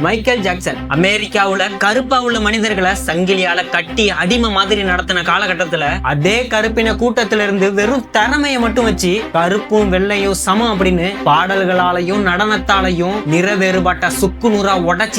Michael Jackson அமெரிக்காவுல கருப்பா உள்ள மனிதர்களை சங்கிலியால கட்டி அடிமை மாதிரி நடத்தின காலகட்டத்துல அதே கருப்பின கூட்டத்தில இருந்து வெறும் திறமையை மட்டும் வச்சு கருப்பும் வெள்ளையும் சமம் அப்படின்னு பாடல்களாலையும் நடனத்தாலையும் நிற வேறுபாட்ட சுக்கு நூறா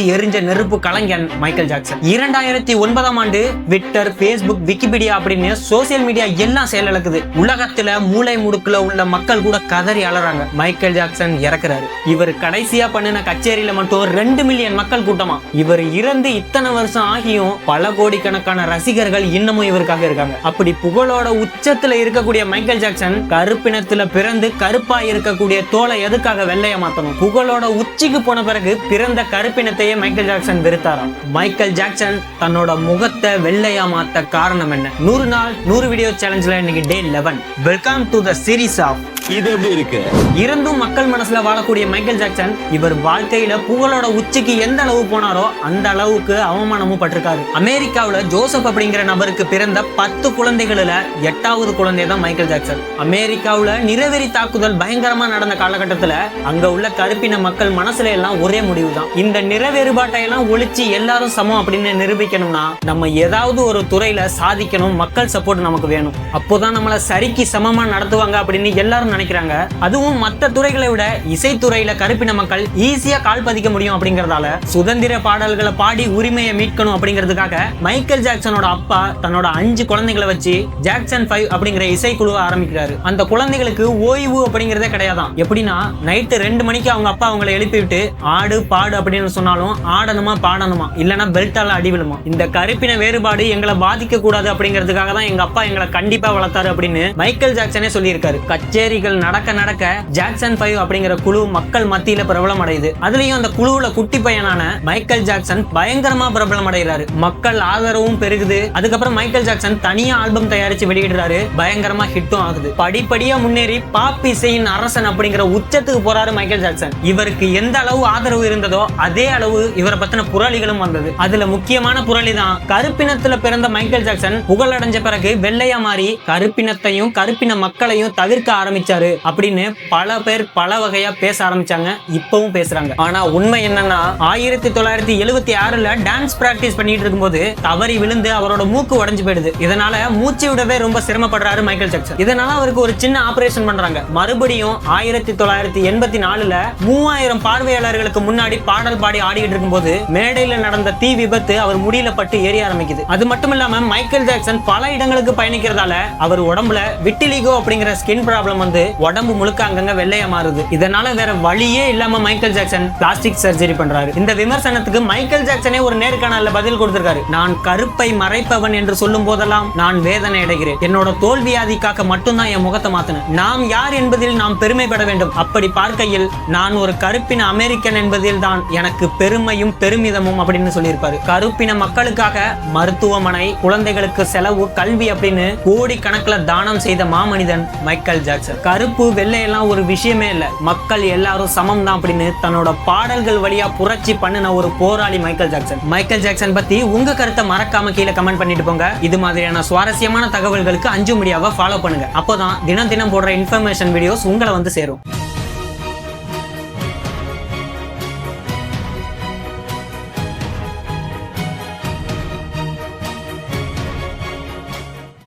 எரிஞ்ச நெருப்பு கலைஞன் மைக்கேல் ஜாக்சன் இரண்டாயிரத்தி ஒன்பதாம் ஆண்டு ட்விட்டர் ஃபேஸ்புக் விக்கிபீடியா அப்படின்னு சோசியல் மீடியா எல்லாம் செயலிழக்குது. உலகத்துல மூளை முடுக்குல உள்ள மக்கள் கூட கதறி அலறாங்க. Michael Jackson இறக்குறாரு. இவர் கடைசியா பண்ணின கச்சேரியில மட்டும் ரெண்டு மில்லியன் மக்கள் கூட்டமா? இவர் இறந்து இத்தனை வருஷம் ஆகியும் பல கோடிக்கணக்கான ரசிகர்கள் இன்னமும் இவருக்காக இருக்காங்க. அப்படி புகழோட உச்சத்துல இருக்கக்கூடிய மைக்கேல் ஜாக்சன் கருப்பினத்துல பிறந்து கருப்பா இருக்கக்கூடிய தோலை எதுக்காக வெள்ளைய மாத்தணும்? புகழோட உச்சிக்கு போன பிறகு பிறந்த கருப்பினத்தையே மைக்கேல் ஜாக்சன் வெறுத்தாராம். மைக்கேல் ஜாக்சன் தன்னோட முகத்தை வெள்ளையா மாத்த காரணம் என்ன? நூறு நாள் நூறு வீடியோ சேலஞ்சில் இன்னைக்கு day eleven welcome to the series of இது எப்படி இருக்கு? இருந்தும் மக்கள் மனசுல வாழக்கூடிய மைக்கேல் ஜாக்சன் இவர் வாழ்க்கையில புகழோட உச்சிக்கு எந்த அளவு போனாரோ அந்த அளவுக்கு அவமானமும் பட்டிருக்காரு. அமெரிக்காவில ஜோசப் அப்படிங்கிற நபருக்கு பிறந்த பத்து குழந்தைகளில எட்டாவது குழந்தை தான் மைக்கேல் ஜாக்சன். அமெரிக்காவுல நிறவெறி தாக்குதல் பயங்கரமா நடந்த காலகட்டத்துல அங்க உள்ள கருப்பின மக்கள் மனசுல எல்லாம் ஒரே முடிவு தான் இந்த நிறவேறுபாட்டை எல்லாம் ஒழிச்சு எல்லாரும் சமம் அப்படின்னு நிரூபிக்கணும்னா நம்ம ஏதாவது ஒரு துறையில சாதிக்கணும் மக்கள் சப்போர்ட் நமக்கு வேணும். அப்போதான் நம்மள சரிக்கு சமமா நடத்துவாங்க அப்படின்னு எல்லாரும் நினைக்கிறாங்க. அதுவும் மற்ற துறைகளை விட இசைத்துறையில கருப்பின மக்கள் ஈஸியா கால் பதிக்க முடியும் அப்படிங்கறதால சுதந்திர பாடல்களை பாடி உரிமையை மீட்கணும் அப்படிங்கிறதுக்காக மைக்கேல் ஜாக்சனோட அப்பா தன்னோட அஞ்சு குழந்தைகளை வச்சு ஜாக்சன் ஃபைவ் அப்படிங்கிற இசைக்குழுவை ஆரம்பிக்கிறாரு. அந்த குழந்தைகளுக்கு ஓய்வு அப்படிங்கிறதே கிடையாதான். எப்படின்னா நைட்டு ரெண்டு மணிக்கு அவங்க அப்பா அவங்களை எழுப்பி விட்டு ஆடு பாடு அப்படின்னு சொன்னாலும் ஆடணுமா பாடணுமா? இல்லைன்னா பெல்ட்டால அடி விழுமா? இந்த கருப்பின வேறுபாடு எங்களை பாதிக்க கூடாது அப்படிங்கிறதுக்காக தான் எங்க அப்பா எங்களை கண்டிப்பா வளர்த்தாரு அப்படின்னு மைக்கேல் ஜாக்சனே சொல்லியிருக்காரு. கச்சேரிகள் நடக்க நடக்க ஜாக்சன் ஃபைவ் அப்படிங்கிற குழு மக்கள் மத்தியில பிரபலம் அடையுது. அதுலயும் அந்த குழுவுல குட்டி பையனான மைக்கேல் ஜாக்சன் பயங்கரமா பிரபலம் அடைகிறாரு. மக்கள் ஆதரவும் பெருகுது. அதுக்கப்புறம் மைக்கேல் ஜாக்சன் தனியா ஆல்பம் தயாரிச்சு வெளியிடுறாரு. பயங்கரமா ஹிட்டும் ஆகுது. படிப்படியா முன்னேறி பாப் இசையின் அரசன் அப்படிங்கிற உச்சத்துக்கு போறாரு மைக்கேல் ஜாக்சன் இவருக்கு எந்த அளவு ஆதரவு இருந்ததோ அதே அளவு இவரை பத்தின புரளிகளும் வந்தது. அதுல முக்கியமான புரளி தான் கருப்பினத்துல பிறந்த மைக்கேல் ஜாக்சன் புகழடைஞ்ச பிறகு வெள்ளையா மாறி கருப்பினத்தையும் கருப்பின மக்களையும் தவிர்க்க ஆரம்பிச்சார். அப்படின்னு பல பேர் பல வகையா பேச ஆரம்பிச்சாங்க இப்பவும் பேசுறாங்க. ஆனா உண்மை என்னன்னா ஆயிரத்தி தொள்ளாயிரத்தி எழுபத்தி ஆறுல டான்ஸ் பிராக்டிஸ் பண்ணிட்டு இருக்கும்போது தவறி விழுந்து அவரோட மூக்கு உடஞ்சு போயிடுது. இதனால மூச்சு விடவே ரொம்ப சிரமப்படுறாரு மைக்கேல் ஜாக்சன். இதனால அவருக்கு ஒரு சின்ன ஆபரேஷன் பண்றாங்க. மறுபடியும் ஆயிரத்தி தொள்ளாயிரத்தி எண்பத்தி நாலுல மூவாயிரம் பார்வையாளர்களுக்கு முன்னாடி பாடல் பாடி ஆடிக்கிட்டு இருக்கும்போது மேடையில நடந்த தீ விபத்து அவர் முடியல பட்டு ஏறி ஆரம்பிக்குது. அது மட்டும் இல்லாம மைக்கேல் ஜாக்சன் பல இடங்களுக்கு பயணிக்கிறதால அவர் உடம்புல விட்டிலிகோ அப்படிங்கிற ஸ்கின் ப்ராப்ளம் வந்து உடம்பு முழுக்க அங்கங்க வெள்ளையா மாறுது. இதனால வேற வழியே இல்லாம மைக்கேல் ஜாக்சன் பிளாஸ்டிக் சர்ஜரி பண்றாரு. இந்த விமர்சனத்துக்கு மைக்கேல் ஜாக்சனே ஒரு நேர்காணல பதில் கொடுத்திருக்காரு. நான் கருப்பை மறைப்பவன் என்று சொல்லும் போதெல்லாம் நான் வேதனை அடைகிறேன். என்னோட தோல்வியாதிக்காக மட்டும்தான் என் முகத்தை மாத்தினேன். நாம் யார் என்பதில் நாம் பெருமைப்பட வேண்டும். அப்படி பார்க்கையில் நான் ஒரு கருப்பின அமெரிக்கன் என்பதில் தான் எனக்கு பெருமையும் பெருமிதமும் அப்படின்னு சொல்லியிருப்பாரு. கருப்பின மக்களுக்காக மருத்துவமனை குழந்தைகளுக்கு செலவு கல்வி அப்படின்னு கோடி கணக்கில் தானம் செய்த மாமனிதன் மைக்கேல் ஜாக்சன் கருப்பு வெள்ளை எல்லாம் ஒரு விஷயமே இல்லை. மக்கள் எல்லாரும் சமம் தான் அப்படின்னு தன்னோட பாடல்கள் வழியா புரட்சி பண்ணின ஒரு போராளி மைக்கேல் ஜாக்சன். மைக்கேல் ஜாக்சன் பத்தி உங்க கருத்தை மறக்காம கீழே கமெண்ட் பண்ணிட்டு போங்க. இது மாதிரியான சுவாரஸ்யமான தகவல்களுக்கு அஞ்சு மீடியாவை ஃபாலோ பண்ணுங்க. அப்போதான் தினம் தினம் போடுற இன்ஃபர்மேஷன் வீடியோஸ் உங்களை வந்து சேரும்.